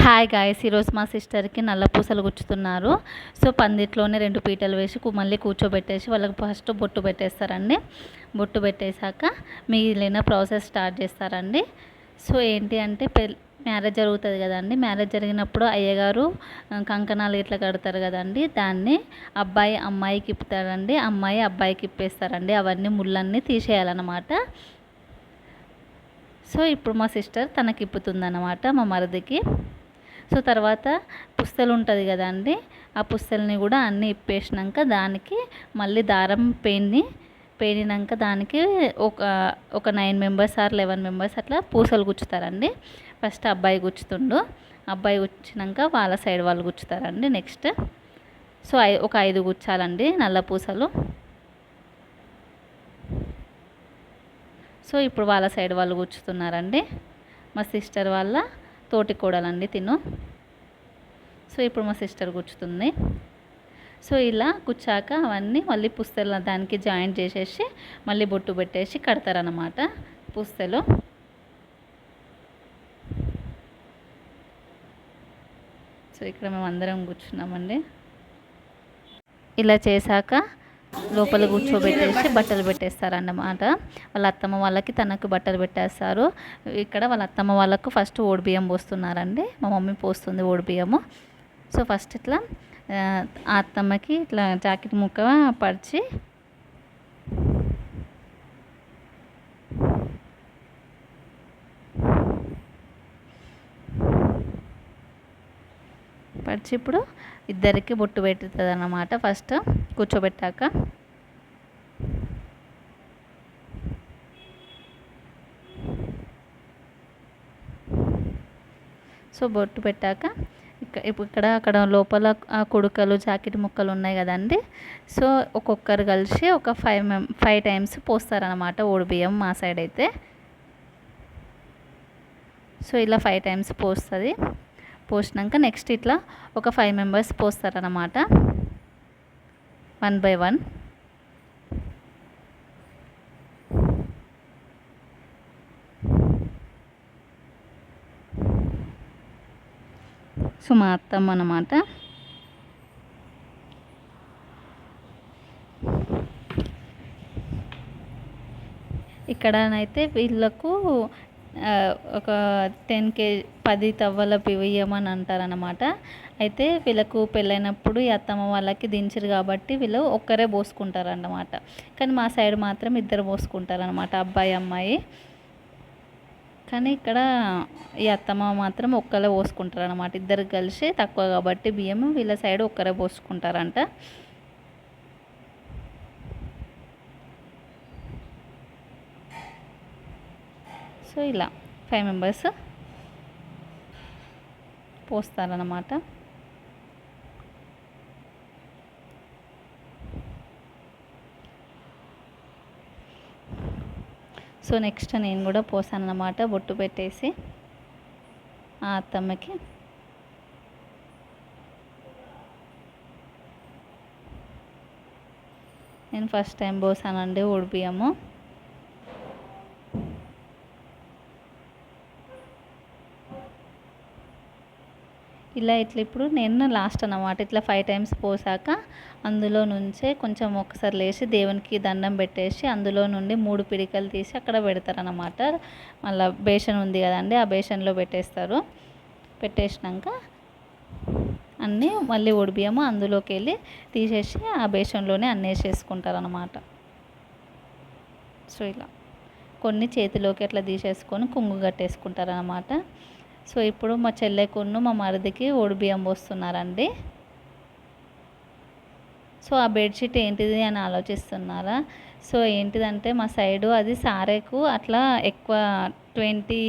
Hi guys ఈరోజు మా సిస్టర్కి నల్ల పూసలు గుచ్చుతున్నారు. సో పందిట్లోనే రెండు పీటలు వేసి మళ్ళీ కూర్చోబెట్టేసి వాళ్ళకి ఫస్ట్ బొట్టు పెట్టేస్తారండి. బొట్టు పెట్టేశాక మిగిలిన ప్రాసెస్ స్టార్ట్ చేస్తారండి. సో ఏంటి అంటే పెళ్ళి మ్యారేజ్ జరుగుతుంది కదండి. మ్యారేజ్ జరిగినప్పుడు అయ్యగారు కంకణాలు ఇట్లా కడతారు కదండి. దాన్ని అబ్బాయి అమ్మాయికి ఇప్పుతారండి అమ్మాయి అబ్బాయికి ఇప్పేస్తారండి. అవన్నీ ముళ్ళన్నీ తీసేయాలన్నమాట. సో ఇప్పుడు మా సిస్టర్ తనకి ఇప్పుతుందన్నమాట మా మరిదికి. సో తర్వాత పుస్తలు ఉంటుంది కదండి ఆ పుస్తల్ని కూడా అన్నీ ఇప్పేసినాక దానికి మళ్ళీ దారం పెయిన్ని పేనినాక దానికి ఒక ఒక nine members or eleven members అట్లా పూసలు గుచ్చుతారండి. ఫస్ట్ అబ్బాయి గుచ్చుతుండు అబ్బాయి గుచ్చినాక వాళ్ళ సైడ్ వాళ్ళు గుచ్చుతారండి నెక్స్ట్. సో ఐ ఒక ఐదు గుచ్చాలండి నల్ల పూసలు. సో ఇప్పుడు వాళ్ళ సైడ్ వాళ్ళు గుచ్చుతున్నారండి. మా సిస్టర్ వాళ్ళ తోటి కోడలండి తిను. సో ఇప్పుడు మా సిస్టర్ కూర్చుతుంది. సో ఇలా కూర్చాక అవన్నీ మళ్ళీ పుస్తలు దానికి జాయింట్ చేసేసి మళ్ళీ బొట్టు పెట్టేసి కడతారనమాట పుస్తలు. సో ఇక్కడ మేము అందరం కూర్చున్నామండి. ఇలా చేశాక లోపల కూర్చోబెట్టేసి బట్టలు పెట్టేస్తారన్నమాట. వాళ్ళ అత్తమ్మ వాళ్ళకి తనకు బట్టలు పెట్టేస్తారు. ఇక్కడ వాళ్ళ అత్తమ్మ వాళ్ళకు ఫస్ట్ ఓడి బియ్యం పోస్తున్నారండి. మా మమ్మీ పోస్తుంది ఓడిబియ్యము సో ఫస్ట్ ఇట్లా ఆ, ఆ అత్తమ్మకి ఇట్లా జాకెట్ ముక్క పరిచి పరిచి ఇప్పుడు ఇద్దరికి బొట్టు పెట్టుతుంది అన్నమాట ఫస్ట్ కూర్చోబెట్టాక. సో బొట్టు పెట్టాక ఇప్పుడు ఇక్కడ అక్కడ లోపల కుడుకలు జాకెట్ ముక్కలు ఉన్నాయి కదండి. సో ఒక్కొక్కరు కలిసి ఒక ఫైవ్ మెం ఫైవ్ టైమ్స్ పోస్తారనమాట ఓడిబియ్యం మా సైడ్ అయితే. సో ఇలా ఫైవ్ టైమ్స్ పోస్తుంది. పోసినాక నెక్స్ట్ ఇట్లా ఒక ఫైవ్ మెంబర్స్ పోస్తారనమాట వన్ బై వన్ సో మా అత్తమ్మ అన్నమాట. ఇక్కడనైతే వీళ్ళకు ఒక టెన్ కే పది తవ్వల బియ్యం అని అంటారనమాట అయితే వీళ్ళకు పెళ్ళైనప్పుడు ఈ అత్తమ్మ వాళ్ళకి దించరు కాబట్టి వీళ్ళు ఒక్కరే పోసుకుంటారన్నమాట. కానీ మా సైడ్ మాత్రం ఇద్దరు పోసుకుంటారనమాట అబ్బాయి అమ్మాయి. కానీ ఇక్కడ ఈ అత్తమ్మ మాత్రం ఒక్కరే పోసుకుంటారనమాట ఇద్దరు కలిసి తక్కువ కాబట్టి బియ్యం వీళ్ళ సైడ్ ఒక్కరే పోసుకుంటారంట. సో ఇలా ఫైవ్ మెంబర్స్ పోస్తారన్నమాట. సో నెక్స్ట్ నేను కూడా పోసానన్నమాట బొట్టు పెట్టేసి ఆ అత్తమ్మకి. నేను ఫస్ట్ టైం పోసానండి ఉడిపియము. ఇలా ఇట్లా ఇప్పుడు నేను లాస్ట్ అన్నమాట. ఇట్లా ఫైవ్ టైమ్స్ పోసాక అందులో నుంచే కొంచెం ఒకసారి లేచి దేవునికి దండం పెట్టేసి అందులో నుండి మూడు పిడికలు తీసి అక్కడ పెడతారనమాట మళ్ళీ బేషన్ ఉంది కదండి ఆ బేషన్లో పెట్టేస్తారు. పెట్టేసినాక అన్నీ మళ్ళీ ఒడిబియ్యము అందులోకి వెళ్ళి తీసేసి ఆ బేషన్లోనే అన్నీ అనమాట సో ఇలా కొన్ని చేతిలోకి అట్లా తీసేసుకొని కుంగు కట్టేసుకుంటారనమాట సో ఇప్పుడు మా చెల్లెకును మా మరిదికి బియ్యం పోస్తున్నారండి. సో ఆ బెడ్షీట్ ఏంటిది అని ఆలోచిస్తున్నారా? సో ఏంటిదంటే మా సైడు అది సారేకు అట్లా ఎక్కువ ట్వంటీ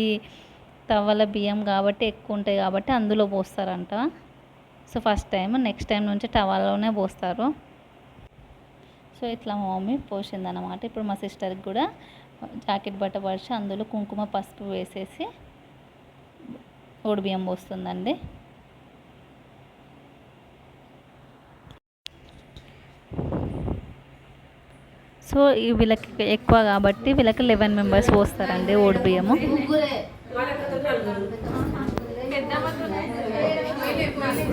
తవ్వల బియ్యం కాబట్టి ఎక్కువ ఉంటాయి కాబట్టి అందులో పోస్తారంట. So first time next time నుంచి టవాల్లోనే పోస్తారు. సో ఇట్లా మా మమ్మీ పోసిందన్నమాట. ఇప్పుడు మా సిస్టర్కి కూడా జాకెట్ బట్ట పరిచి అందులో కుంకుమ పసుపు వేసేసి బియ్యం పోస్తుందండి. సో ఈ వీళ్ళకి ఎక్కువ కాబట్టి వీళ్ళకి లెవెన్ మెంబర్స్ పోస్తారండి బియ్యము.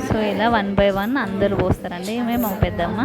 సో ఇలా వన్ బై వన్ అందరూ పోస్తారండి. మేము మా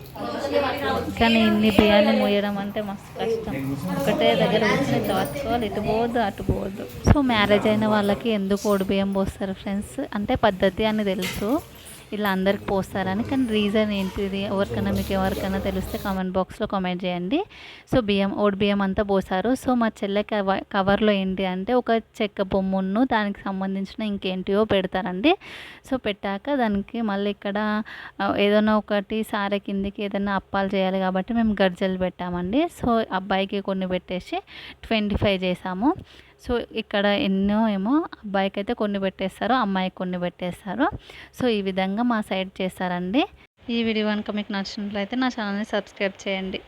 కానీ ఇన్ని బియ్యాన్ని మోయడం అంటే మస్తు కష్టం. ఒకటే దగ్గర కూర్చొని చాచుకోవాలి ఇటు పోవద్దు అటు పోవద్దు సో మ్యారేజ్ అయిన వాళ్ళకి ఎందుకు ఓడి బియ్యం పోస్తారు ఫ్రెండ్స్? అంటే పద్ధతి అని తెలుసు. ఇలా అందరికి పోస్తారని కానీ రీజన్ ఏంటిది? ఎవరికైనా మీకు ఎవరికైనా తెలిస్తే కామెంట్ బాక్స్లో కామెంట్ చేయండి. సో బియ్యం ఓడి బియ్యం అంతా పోసారు. సో మా చెల్లె కవ కవర్లో ఏంటి అంటే ఒక చెక్క బొమ్మును దానికి సంబంధించిన ఇంకేంటివో పెడతారండి. సో పెట్టాక దానికి మళ్ళీ ఇక్కడ ఏదైనా ఒకటి సారె కిందికి ఏదైనా అప్పాలు చేయాలి కాబట్టి మేము గర్జలు పెట్టామండి. సో అబ్బాయికి కొన్ని పెట్టేసి ట్వంటీ ఫైవ్ చేసాము. సో ఇక్కడ ఎన్నో ఏమో అబ్బాయికి అయితే కొన్ని పెట్టేస్తారు అమ్మాయికి కొన్ని పెట్టేస్తారు. సో ఈ విధంగా మా సైడ్ చేస్తారండి ఈ వీడియో కనుక మీకు నచ్చినట్లయితే నా ఛానల్ని సబ్స్క్రైబ్ చేయండి.